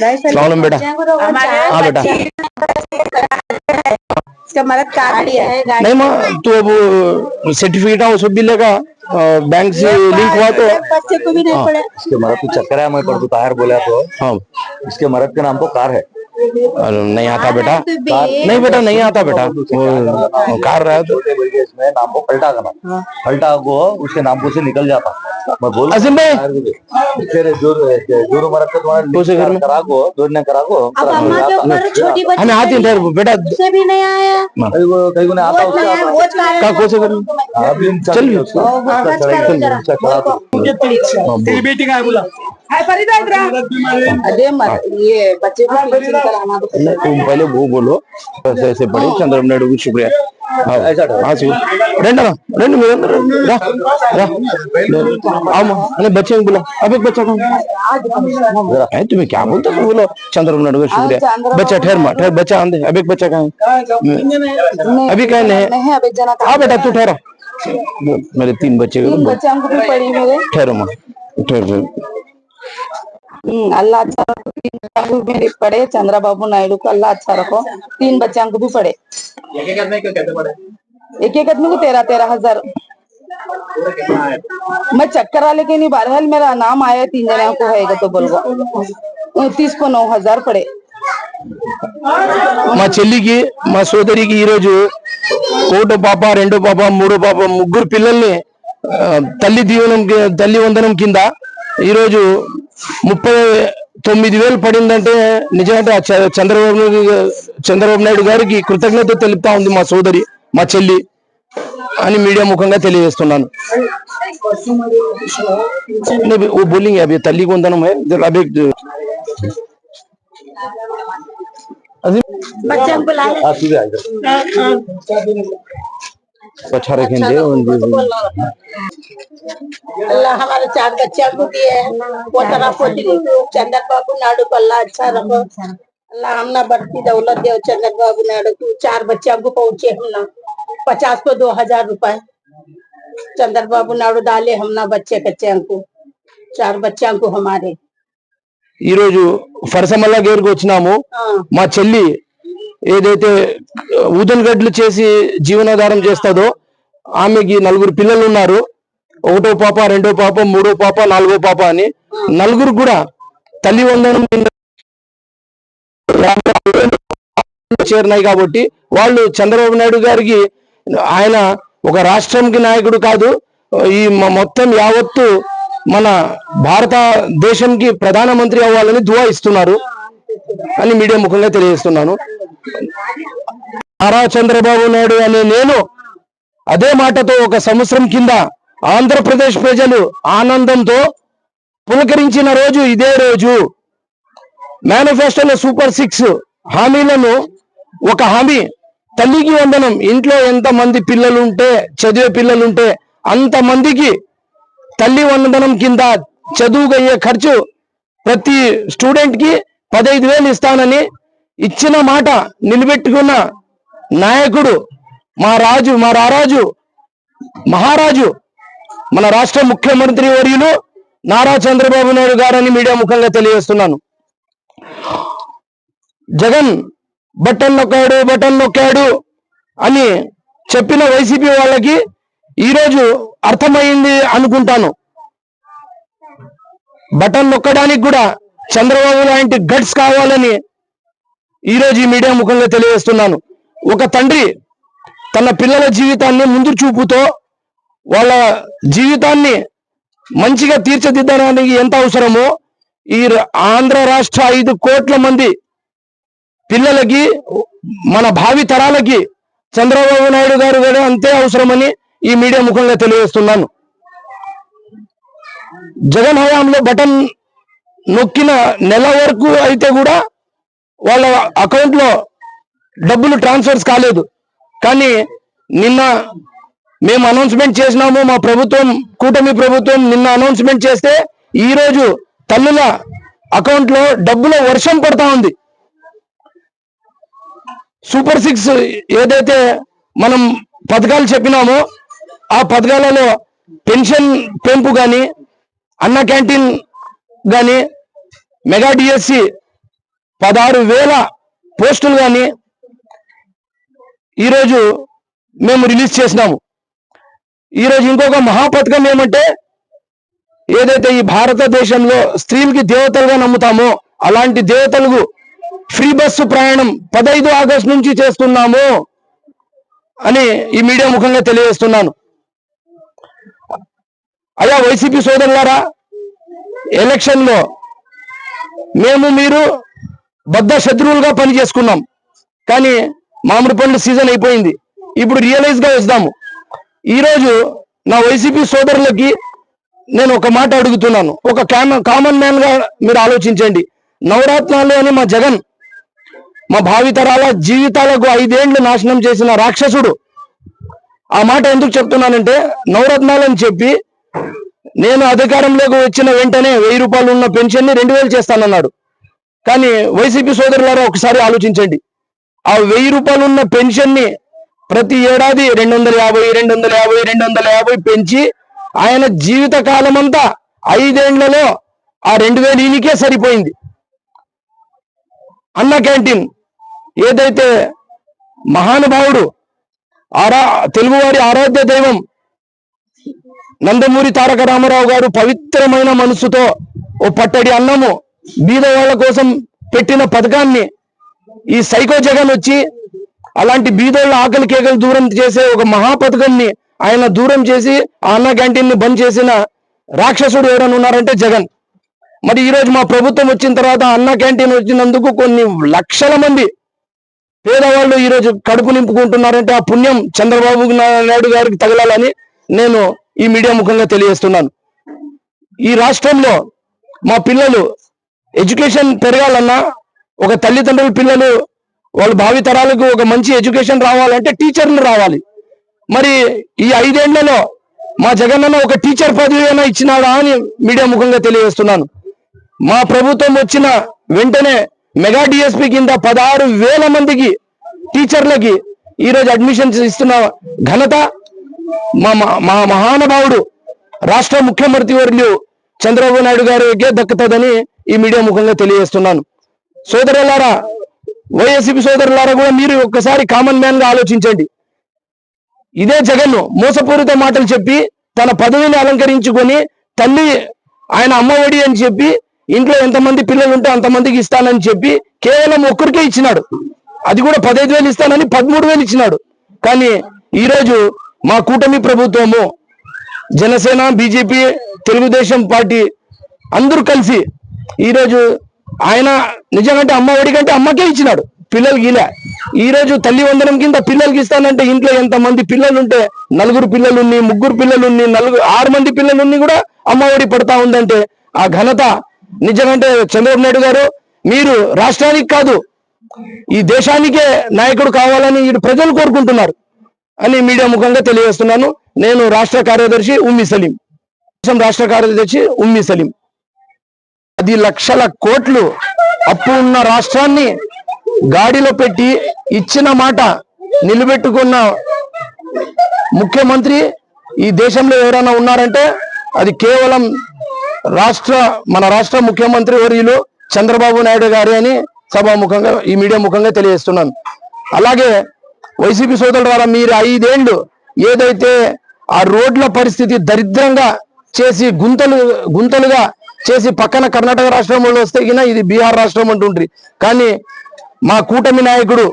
सलाम बेटा हाँ बेटा इसका मदद काट दिया है नहीं माँ तो अब सर्टिफिकेट वो सब भी लेगा बैंक से लिंक हुआ तो। बच्चे को भी नहीं हाँ। पड़े इसके मरद तू चक्कर है मैं पर ताहिर बोला तो। हाँ। इसके मरद के नाम को कार है। अरे नहीं आता बेटा। नहीं बेटा नहीं आता बेटा। वो कार रहा है तो इसमें नाम को पलटा करना पलटा को उसके नाम को से निकल जाता मैं बोल असीम भाई। फिर जो जो मरद का तुम्हारा दूसरे घर में? करा को जोड़ने करा को। अब अम्मा के ऊपर छोटी बच्ची हमें आती है बेटा। से भी नहीं आया। कहीं को कहीं नहीं आता का से चल। उसको। हाँ, हाँ, को तेरी बेटी का है बोला? अरे मत ये बच्चे को पेंशन कराना तो तुम पहले वो बोलो। ऐसे ऐसे पढ़े चंद्रबाबु नायडू को शुक्रिया। हाँ ऐसा। हाँ शिव रेंड ना रेंड मेरे अंदर रा रा आओ माँ अरे बच्चे को बुला। अब एक बच्चा कौन? है तुम्हें क्या बोलते हो बोलो। चंद्रबाबु नायडू का शुक्रिया। बच्चा ठहर माँ ठहर बच्चा आंदे अब एक बच्चा कहाँ? है अभी कहने है नहीं अभी जना हाँ बेटा तू ठहरा। मेरे तीन बच्चे तीन बच्चे हमको भी पड़ी मेरे। ठहरो माँ। ठहर। अल्लाह अच्छा रखो तीन बच्चों को भी पड़े चंद्रबाबू नायडू को अल्लाह अच्छा रखो तीन बच्चों को भी पड़े एक एक आदमी को कैसे पड़े एक एक आदमी को तेरह तेरह हजार मैं चक्कर वाले के नहीं बहरहाल मेरा नाम आया तीन जने को है तो बोलवा तीस को नौ हजार पड़े మా చెల్లికి మా సోదరికి ఈరోజు ఒకటో పాప రెండో పాప మూడో పాప ముగ్గురు పిల్లల్ని ఆ, తల్లి దీవెనం కి- తల్లి వందనం కింద ఈరోజు ముప్పై తొమ్మిది వేలు పడిందంటే నిజంగా చంద్రబాబు చంద్రబాబు నాయుడు గారికి కృతజ్ఞత తెలుపుతా ఉంది మా సోదరి మా చెల్లి అని మీడియా ముఖంగా తెలియజేస్తున్నాను. ఓ బోలింగ్ తల్లి కొందనం అభి అది अच्छा रखेंगे उनकी- अल्लाह हमारे चार बच्चा को दिए वो तरह को चंद्र बाबू नायडू को अल्लाह अच्छा रखो अल्लाह हमना बढ़ती दौलत दे चंद्र बाबू नायडू को चार बच्चा को पहुंचे हमना पचास को दो हजार रुपए चंद्र बाबू नायडू डाले हमना बच्चे कच्चे को चार बच्चा को हमारे ఈ రోజు ఫరసమల్ల గేరుకు వచ్చినాము हाँ మా చెల్లి ఏదైతే ఊదన్ గడ్లు చేసి జీవనాధారం చేస్తుందో ఆమెకి నలుగురు పిల్లలు ఉన్నారు. ఒకటో పాప రెండో పాప మూడో పాప నాలుగో పాప అని నలుగురు కూడా తల్లి వందనం చేరినాయి కాబట్టి వాళ్ళు చంద్రబాబు నాయుడు గారికి ఆయన ఒక రాష్ట్రంకి నాయకుడు కాదు ఈ మొత్తం యావత్తు మన భారతదేశంకి ప్రధానమంత్రి అవ్వాలని దువా ఇస్తున్నారు. అని మీడియా ముఖంగా తెలియజేస్తున్నాను. నారా చంద్రబాబు నాయుడు అనే నేను అదే మాటతో ఒక సంవత్సరం కింద ఆంధ్రప్రదేశ్ ప్రజలు ఆనందంతో పులకరించిన రోజు ఇదే రోజు. మేనిఫెస్టోలో సూపర్ సిక్స్ హామీలను ఒక హామీ తల్లికి వందనం ఇంట్లో ఎంత మంది చదివే పిల్లలు ఉంటే అంత మందికి తల్లి వందనం కింద చదువుకయ్యే ఖర్చు ప్రతి స్టూడెంట్కి పదహైదు వేలు ఇస్తానని ఇచ్చిన మాట నిలబెట్టుకున్న నాయకుడు మా రాజు మా రారాజు మహారాజు మన రాష్ట్ర ముఖ్యమంత్రి వర్యులు నారా చంద్రబాబు నాయుడు గారని మీడియా ముఖంగా తెలియజేస్తున్నాను. జగన్ బటన్ నొక్కాడు బటన్ నొక్కాడు అని చెప్పిన వైసీపీ వాళ్ళకి ఈరోజు అర్థమైంది అనుకుంటాను. బటన్ నొక్కడానికి కూడా చంద్రబాబు లాంటి గట్స్ కావాలని ఈరోజు ఈ మీడియా ముఖంగా తెలియజేస్తున్నాను. ఒక తండ్రి తన పిల్లల జీవితాన్ని ముందు చూపుతో వాళ్ళ జీవితాన్ని మంచిగా తీర్చిదిద్దడానికి ఎంత అవసరమో ఈ ఆంధ్ర రాష్ట్ర ఐదు కోట్ల మంది పిల్లలకి మన భావి తరాలకి చంద్రబాబు నాయుడు గారు కూడా అంతే అవసరమని ఈ మీడియా ముఖంగా తెలియజేస్తున్నాను. జగన్ హయాంలో బటన్ నొక్కిన నెల వరకు అయితే కూడా వాళ్ళ అకౌంట్లో డబ్బులు ట్రాన్స్ఫర్స్ కాలేదు. కానీ నిన్న మేము అనౌన్స్మెంట్ చేసినాము మా ప్రభుత్వం కూటమి ప్రభుత్వం నిన్న అనౌన్స్మెంట్ చేస్తే ఈరోజు తల్లుల అకౌంట్లో డబ్బుల వర్షం పడతా ఉంది. సూపర్ సిక్స్ ఏదైతే మనం పథకాలు చెప్పినామో ఆ పథకాలలో పెన్షన్ పెంపు కానీ అన్న క్యాంటీన్ కానీ మెగా డిఎస్సి పదహారు వేల పోస్టులు కానీ ఈరోజు మేము రిలీజ్ చేసినాము. ఈరోజు ఇంకొక మహాపథకం ఏమంటే ఏదైతే ఈ భారతదేశంలో స్త్రీలకి దేవతలుగా నమ్ముతామో అలాంటి దేవతలకు ఫ్రీ బస్సు ప్రయాణం పదహైదు ఆగస్టు నుంచి చేస్తున్నాము అని ఈ మీడియా ముఖంగా తెలియజేస్తున్నాను. అయ్యా వైసీపీ సోదరులారా ఎలక్షన్లో మేము మీరు బద్ద శత్రువులుగా పని చేసుకున్నాం కానీ మామిడి పండ్ల సీజన్ అయిపోయింది. ఇప్పుడు రియలైజ్గా వస్తాము ఈరోజు నా వైసీపీ సోదరులకి నేను ఒక మాట అడుగుతున్నాను. ఒక కామన్ మ్యాన్గా మీరు ఆలోచించండి. నవరత్నాలు అని మా జగన్ మా భావితరాల జీవితాలకు ఐదేండ్లు నాశనం చేసిన రాక్షసుడు. ఆ మాట ఎందుకు చెప్తున్నానంటే నవరత్నాలు అని చెప్పి నేను అధికారంలోకి వచ్చిన వెంటనే వెయ్యి రూపాయలు ఉన్న పెన్షన్ని రెండు వేలు చేస్తానన్నాడు. కానీ వైసీపీ సోదరులారా ఒకసారి ఆలోచించండి. ఆ వెయ్యి రూపాయలు ఉన్న పెన్షన్ని ప్రతి ఏడాది రెండు వందల యాభై రెండు వందల యాభై రెండు వందల యాభై పెంచి ఆయన జీవిత కాలం అంతా ఐదేండ్లలో ఆ రెండు వేలు ఈయనకే సరిపోయింది. అన్న క్యాంటీన్ ఏదైతే మహానుభావుడు ఆరా తెలుగువారి ఆరాధ్య దైవం నందమూరి తారక రామారావు గారు పవిత్రమైన మనసుతో ఓ పట్టడి అన్నము బీద వాళ్ళ కోసం పెట్టిన పథకాన్ని ఈ సైకో జగన్ వచ్చి అలాంటి బీదోళ్ళ ఆకలి కేకలు దూరం చేసే ఒక మహా పథకాన్ని ఆయన దూరం చేసి ఆ అన్న క్యాంటీన్ని బంద్ చేసిన రాక్షసుడు ఎవరైనా ఉన్నారంటే జగన్. మరి ఈరోజు మా ప్రభుత్వం వచ్చిన తర్వాత అన్న క్యాంటీన్ వచ్చినందుకు కొన్ని లక్షల మంది పేదవాళ్ళు ఈరోజు కడుపు నింపుకుంటున్నారంటే ఆ పుణ్యం చంద్రబాబు నాయుడు గారికి తగలాలని నేను ఈ మీడియా ముఖంగా తెలియజేస్తున్నాను. ఈ రాష్ట్రంలో మా పిల్లలు ఎడ్యుకేషన్ పెరగాలన్నా ఒక తల్లిదండ్రుల పిల్లలు వాళ్ళ భావి తరాలకు ఒక మంచి ఎడ్యుకేషన్ రావాలంటే టీచర్లు రావాలి. మరి ఈ ఐదేళ్ళలో మా జగనన్న ఒక టీచర్ పదవి అయినా ఇచ్చినాడా అని మీడియా ముఖంగా తెలియజేస్తున్నాను. మా ప్రభుత్వం వచ్చిన వెంటనే మెగా డిఎస్పి కింద పదహారు వేల మందికి టీచర్లకి ఈరోజు అడ్మిషన్స్ ఇస్తున్న ఘనత మా మా- మహానుభావుడు రాష్ట్ర ముఖ్యమంత్రి వర్యులు చంద్రబాబు నాయుడు గారికే దక్కుతుందని ఈ మీడియా ముఖంగా తెలియజేస్తున్నాను. సోదరులారా వైఎస్పీ సోదరులారా కూడా మీరు ఒక్కసారి కామన్ మ్యాన్గా ఆలోచించండి. ఇదే జగన్ మోసపూరిత మాటలు చెప్పి తన పదవిని అలంకరించుకొని తల్లి ఆయన అమ్మఒడి అని చెప్పి ఇంట్లో ఎంతమంది పిల్లలు ఉంటే అంతమందికి ఇస్తానని చెప్పి కేవలం ఒక్కరికే ఇచ్చినాడు. అది కూడా పదహైదు వేలు ఇస్తానని పదమూడు వేలు ఇచ్చినాడు. కానీ ఈరోజు మా కూటమి ప్రభుత్వము జనసేన బీజేపీ తెలుగుదేశం పార్టీ అందరూ కలిసి ఈరోజు ఆయన నిజంగా అమ్మ ఒడి కంటే అమ్మకే ఇచ్చినాడు. పిల్లలకి ఇలా. ఈ రోజు తల్లి వందనం కింద పిల్లలకి ఇస్తానంటే ఇంట్లో ఎంతమంది పిల్లలుంటే పిల్లలు ఉంటే నలుగురు పిల్లలున్ని ముగ్గురు పిల్లలున్ని నలుగురు ఆరు మంది పిల్లలున్ని కూడా అమ్మ ఒడి పడతా ఉందంటే ఆ ఘనత నిజంగా చంద్రబాబు నాయుడు గారు మీరు రాష్ట్రానికి కాదు ఈ దేశానికే నాయకుడు కావాలని ఈ ప్రజలు కోరుకుంటున్నారు. అని మీడియా ముఖంగా తెలియజేస్తున్నాను. నేను రాష్ట్ర కార్యదర్శి ఉమ్మి సలీం. దేశం రాష్ట్ర కార్యదర్శి ఉమ్మి సలీం. పది లక్షల కోట్లు అప్పు ఉన్న రాష్ట్రాన్ని గాడిలో పెట్టి ఇచ్చిన మాట నిలబెట్టుకున్న ముఖ్యమంత్రి ఈ దేశంలో ఎవరైనా ఉన్నారంటే అది కేవలం రాష్ట్ర మన రాష్ట్ర ముఖ్యమంత్రి వర్యులు చంద్రబాబు నాయుడు గారి అని సభాముఖంగా ఈ మీడియా ముఖంగా తెలియజేస్తున్నాను. అలాగే వైసీపీ సోదరుల ద్వారా మీరు ఐదేళ్ళు ఏదైతే ఆ రోడ్ల పరిస్థితి దరిద్రంగా చేసి గుంతలు గుంతలుగా చేసి పక్కన కర్ణాటక రాష్ట్రంలో వస్తే గినా ఇది బీహార్ రాష్ట్రం అంటుంటుంది కానీ మా కూటమి నాయకుడు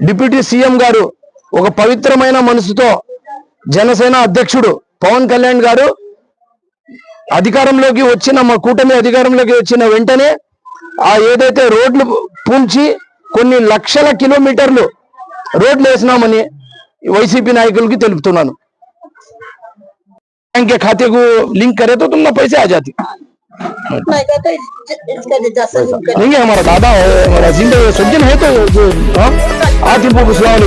డిప్యూటీ సీఎం గారు ఒక పవిత్రమైన మనసుతో జనసేన అధ్యక్షుడు పవన్ కళ్యాణ్ గారు అధికారంలోకి వచ్చిన మా కూటమి అధికారంలోకి వచ్చిన వెంటనే ఆ ఏదైతే రోడ్లు పూంచి కొన్ని లక్షల కిలోమీటర్లు రోడ్లు వేసినామని వైసీపీ నాయకులకి తెలుపుతున్నాను बैंक के खाते को लिंक करे तो तुम ना पैसे आ जाती नहीं कहते इसका जैसा नहीं है हमारा दादा है हमारा जिंदा सज्जन है तो जो हाँ आतिफ को सलाम